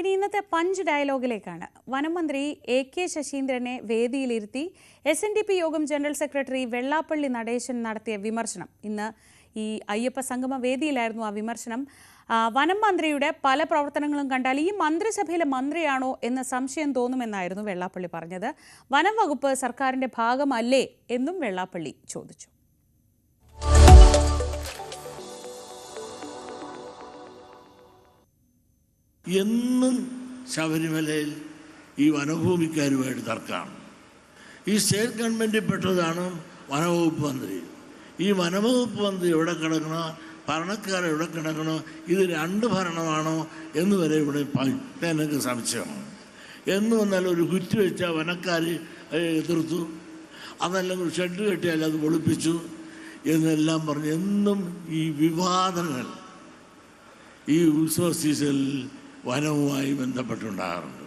ഇനി ഇന്നത്തെ പഞ്ച് ഡയലോഗിലേക്കാണ്. വനമന്ത്രി എ കെ ശശീന്ദ്രനെ വേദിയിലിരുത്തി എസ് എൻ ഡി പി യോഗം ജനറൽ സെക്രട്ടറി വെള്ളാപ്പള്ളി നടേശൻ നടത്തിയ വിമർശനം. ഇന്ന് ഈ അയ്യപ്പ സംഗമ വേദിയിലായിരുന്നു ആ വിമർശനം. വനം മന്ത്രിയുടെ പല പ്രവർത്തനങ്ങളും കണ്ടാൽ ഈ മന്ത്രിസഭയിലെ മന്ത്രിയാണോ എന്ന് സംശയം തോന്നുമെന്നായിരുന്നു വെള്ളാപ്പള്ളി പറഞ്ഞത്. വനം വകുപ്പ് സർക്കാരിന്റെ ഭാഗമല്ലേ എന്നും വെള്ളാപ്പള്ളി ചോദിച്ചു. എന്നും ശബരിമലയിൽ ഈ വനഭൂമിക്കാരുമായിട്ട് തർക്കമാണ് ഈ സ്റ്റേറ്റ് ഗവൺമെന്റിൽ പെട്ടതാണ് വനവകുപ്പ് മന്ത്രി. ഈ വനവകുപ്പ് മന്ത്രി എവിടെ കിടക്കണോ ഭരണക്കാർ എവിടെ കിടക്കണോ ഇത് രണ്ട് ഭരണമാണോ എന്ന് വരെ ഇവിടെ എനിക്ക് സംശയമാണ് എന്ന് വന്നാൽ ഒരു കുറ്റി വെച്ചാൽ വനക്കാർ എതിർത്തു. അതല്ലെങ്കിൽ ഷെഡ് കെട്ടിയാൽ അത് പൊളിപ്പിച്ചു എന്നെല്ലാം പറഞ്ഞ് എന്നും ഈ വിവാദങ്ങൾ ഈ ഉത്സവ സീസണിൽ വനവുമായി ബന്ധപ്പെട്ടുണ്ടാകാറുണ്ട്.